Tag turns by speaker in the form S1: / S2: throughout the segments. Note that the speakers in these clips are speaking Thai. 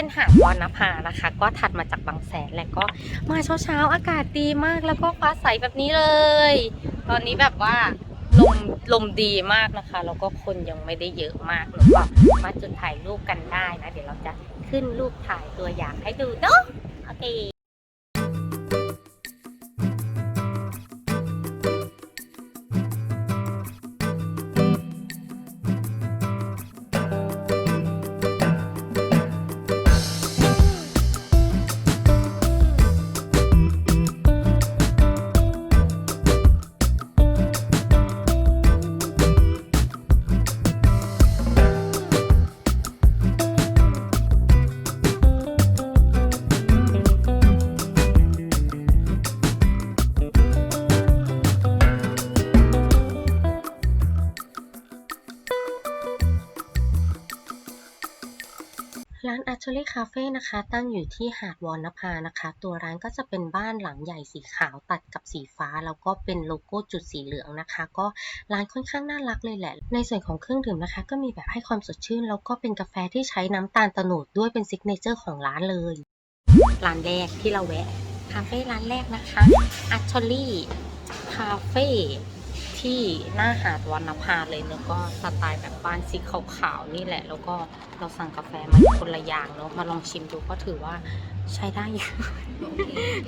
S1: เป็นหาดวอนนภานะคะ ก็ถัดมาจากบางแสนแล้วก็มาเช้าเช้าๆ อากาศดีมากแล้วก็ฟ้าใสแบบนี้เลย ตอนนี้แบบว่าลมลมดีมากนะคะ แล้วก็คนยังไม่ได้เยอะมากหนูก็มาจุดถ่ายรูปกันได้นะ เดี๋ยวเราจะขึ้นรูปถ่ายตัวอย่างให้ดูเนาะโอเค ร้าน a r c h e r y Cafe นะคะ ตั้งอยู่ที่หาดวอนนภานะคะ ตัวร้านก็จะเป็นบ้านหลังใหญ่สีขาวตัดกับสีฟ้า แล้วก็เป็นโลโก้จุดสีเหลืองนะคะ ก็ร้านค่อนข้างน่ารักเลยแหละ ในส่วนของเครื่องดื่มนะคะ ก็มีแบบให้ความสดชื่น แล้วก็เป็นกาแฟที่ใช้น้ำตาลโตโนดด้วยเป็นซิกเนเจอร์ของร้านเลย ร้านแรกที่เราแวะคาเฟ่ร้านแรกนะคะ a r c h e r y Cafe ที่หน้าหาดวรรณภาเลยเนอะก็สไตล์แบบบ้านสีขาวๆนี่แหละ แล้วก็เราสั่งกาแฟมาคนละอย่างเนอะมาลองชิมดูก็ถือว่าใช้ได้อยู่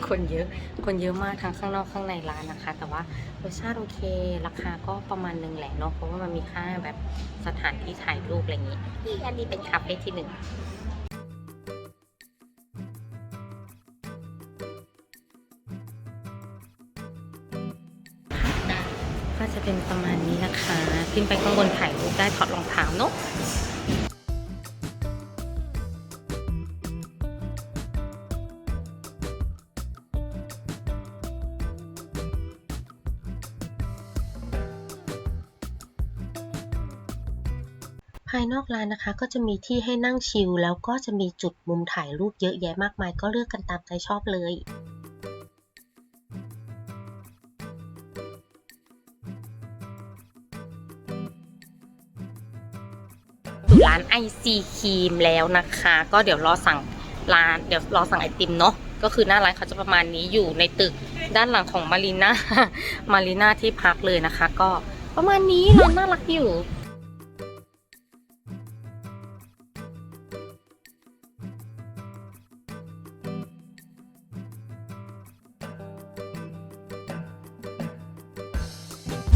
S1: คนเยอะ คนเยอะมากทั้งข้างนอกข้างในร้านนะคะ แต่ว่ารสชาติโอเค ราคาก็ประมาณนึงแหละเนาะเพราะว่ามันมีค่าแบบสถานที่ถ่ายรูปอะไรอย่างงี้นี่อันนี้เป็นคาเฟ่ที่หนึ่ง นไปข้างบนถ่ายรูปได้ถอดรองเท้าเนอะภายนอกร้านนะคะก็จะมีที่ให้นั่งชิลแล้วก็จะมีจุดมุมถ่ายรูปเยอะแยะมากมาย ก็เลือกกันตามใจชอบเลย ร้านไอซีครีมแล้วนะคะ ก็เดี๋ยวรอสั่งร้านเดี๋ยวรอสั่งไอติมเนาะก็คือหน้าร้านเขาจะประมาณนี้อยู่ในตึกด้านหลังของมารีนามารีนาที่พักเลยนะคะ ก็ประมาณนี้ร้านน่ารักอยู่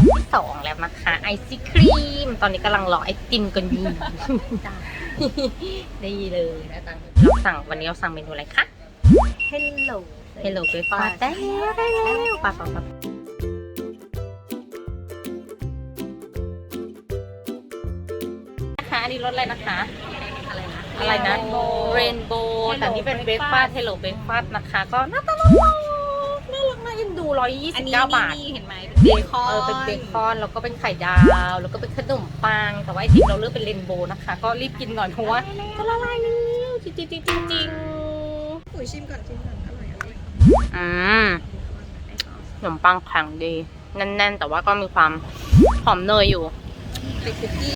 S1: ที่สองแล้วนะคะ ไอซิครีม ตอนนี้กำลังรอไอติมกันอยู่ ได้เลยนะตังเราสั่งวันนี้เราสั่งเมนูอะไรคะ
S2: Hello
S1: Hello Breakfast ได้แล้วได้แล้วปะปะปะนะคะอันนี้รสอะไรนะคะ
S2: อะไรนะ
S1: อะไรนะ
S2: Rainbow
S1: เรนโบว์
S2: Hello
S1: แต่นี่เป็นเบร
S2: Breakfast
S1: กฟาสเฮลโลเบรกฟาสนะคะ ก็หน้าตาน่ารักน่ารักน่าเอ็นดูร้อยยี่
S2: อั
S1: สิ
S2: น
S1: บ
S2: นี้
S1: เก้าบาท
S2: นี่เห็นไหม เป็นเบคอน
S1: เออเป็นเบคอนแล้วก็เป็นไข่ดาว แล้วก็เป็นขนมปัง แต่ว่าไอติมเราเลือกเป็นเรนโบว์นะคะ ก็รีบกินหน่อยเพราะว่าจะละลายแล้วจริงจริงจริงจริง
S2: อุ๋ยชิมก่อนชิมก่อนอร่อยอร่อย
S1: อืมขนมปังแข็งดีแน่นๆ แต่ว่าก็มีความหอมเนยอยู่
S2: เป็นคุกกี้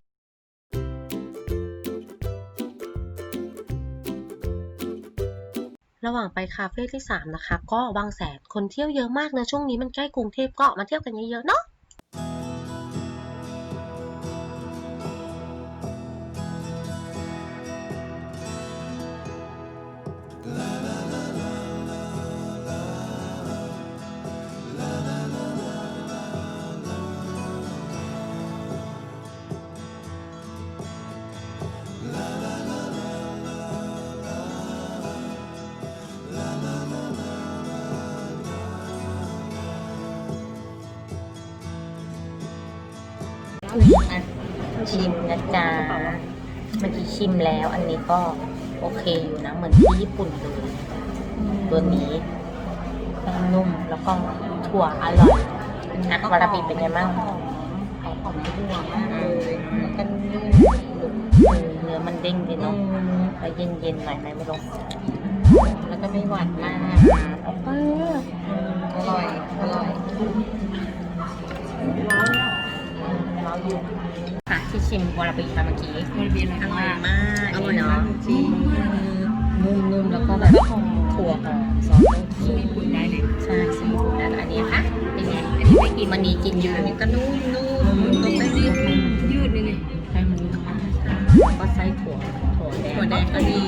S1: ระหว่างไปคาเฟ่ที่3นะคะก็บางแสนคนเที่ยวเยอะมากนะช่วงนี้มันใกล้กรุงเทพก็มาเที่ยวกันเยอะๆเนาะ อะชิมนะจ๊ะเมื่อกี้ชิมแล้ว อันนี้ก็โอเคอยู่นะ เหมือนที่ญี่ปุ่นเลยตัวนี้แป้งนุ่มแล้วก็ถั่วอร่อยอะวาราบิเป็นไงบ้าง
S2: เขาหอมถั่วมากเลยแล้วก็นุ่ม
S1: เออเนื้อมันเด้งดีเนาะแล้วเย็นๆหน่อยไหมไม่รู้
S2: แล้วก็ไม่หวานมาก
S1: เออ
S2: อร่อย อร่อย
S1: ว้าอยู่ค่ะที่ชิมวาราปิไปเมื่อกี้
S2: วาราบิอร่อยมาก
S1: อร่อยเนาะ
S2: จริง
S1: นุ่มๆแล้วก็
S2: แบบถั่วหอมซอสโอเคได้เลย
S1: ใช่สมุนไพรอันนี้ค่ะเป็นไงอันนี้ไม่กินมันนี้กิน
S2: ยืนก็นุ่มๆก็ไม่
S1: รีบยืดเลยใช่มันยืดค่ะก็ใส้ถั่วถั่วแดงถั่วแดงก็ดี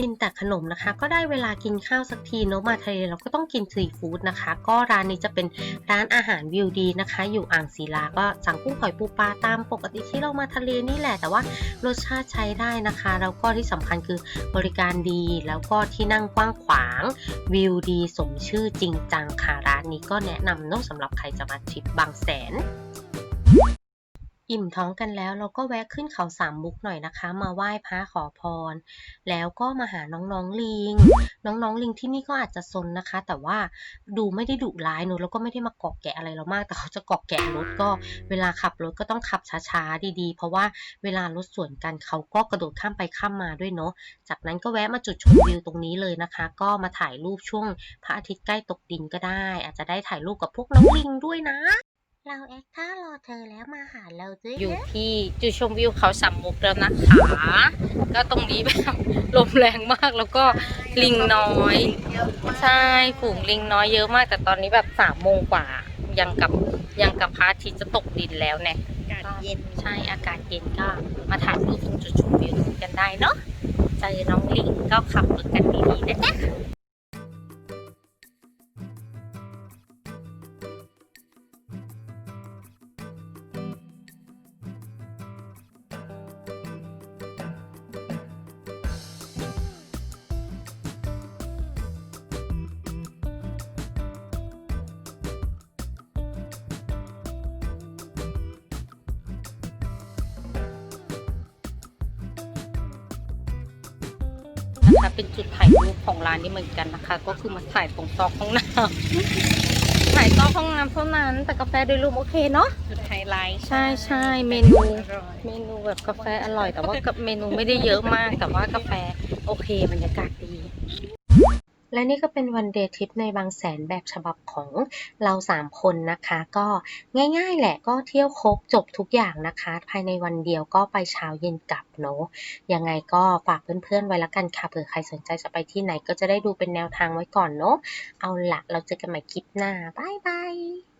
S1: กินแต่ขนมนะคะ ก็ได้เวลากินข้าวสักทีเนอะมาทะเลเราก็ต้องกินซีฟู้ดนะคะ ก็ร้านนี้จะเป็นร้านอาหารวิวดีนะคะ อยู่อ่างศิลาก็สั่งกุ้งหอยปูปลาตามปกติที่เรามาทะเลนี่แหละ แต่ว่ารสชาติใช้ได้นะคะ แล้วก็ที่สำคัญคือบริการดี แล้วก็ที่นั่งกว้างขวางวิวดี สมชื่อจริงจังค่ะร้านนี้ก็แนะนำเนอะสำหรับใครจะมาทริปบางแสน อิ่มท้องกันแล้วเราก็แวะขึ้นเขาสามมุกหน่อยนะคะ มาไหว้พระขอพร แล้วก็มาหาน้องๆลิง น้องๆลิงที่นี่ก็อาจจะซนนะคะ แต่ว่าดูไม่ได้ดุร้ายเนอะแล้วก็ไม่ได้มาเกาะแกะอะไรเรามาก แต่เขาจะเกาะแกะรถก็เวลาขับรถก็ต้องขับช้าๆดีๆ เพราะว่าเวลารถสวนกันเขาก็กระโดดข้ามไปข้ามมาด้วยเนาะจากนั้นก็แวะมาจุดชมวิวตรงนี้เลยนะคะ ก็มาถ่ายรูปช่วงพระอาทิตย์ใกล้ตกดินก็ได้ อาจจะได้ถ่ายรูปกับพวกน้องลิงด้วยนะ
S3: เราแอคท่ารอเธอแล้วมาหาเราด้วย
S1: อยู่
S3: นะ
S1: ที่จุดชมวิวเขาสามมุกแล้วนะคะก็ตรงนี้แบบลมแรงมากแล้วก็ลิงน้อยใช่ฝูงลิงน้อยเยอะมาก แต่ตอนนี้แบบสามโมงกว่ายังกับยังกับพระอาทิตย์จะตกดินแล้วเนี่ย
S2: อากาศเย็น
S1: ใช่อากาศเย็นก็มาถ่ายรูปตรงจุดชมวิวกันได้เนาะเจอน้องลิงก็ขับรถกันดีๆนะจ๊ะ เป็นจุดถ่ายรูปของร้านนี้เหมือนกันนะคะ ก็คือมาถ่ายตรงซอกห้องน้ำถ่ายซอกห้องน้ำเท่านั้น แต่กาแฟโดยรวมโอเคเนาะ
S2: จุดไฮไลท์
S1: ใช่ใช่เมนู
S2: อร่อย
S1: เมนูแบบกาแฟอร่อย แต่ว่ากับเมนูไม่ได้เยอะมาก แต่ว่ากาแฟโอเคบรรยากาศดี และนี่ก็เป็นวันเดย์ทริปในบางแสนแบบฉบับของเราสามคนนะคะ ก็ง่ายๆแหละก็เที่ยวครบจบทุกอย่างนะคะ ภายในวันเดียวก็ไปเช้าเย็นกลับเนาะยังไงก็ฝากเพื่อนๆไว้ละกันค่ะเผื่อใครสนใจจะไปที่ไหนก็จะได้ดูเป็นแนวทางไว้ก่อนเนาะเอาละเราเจอกันใหม่คลิปหน้าบายบาย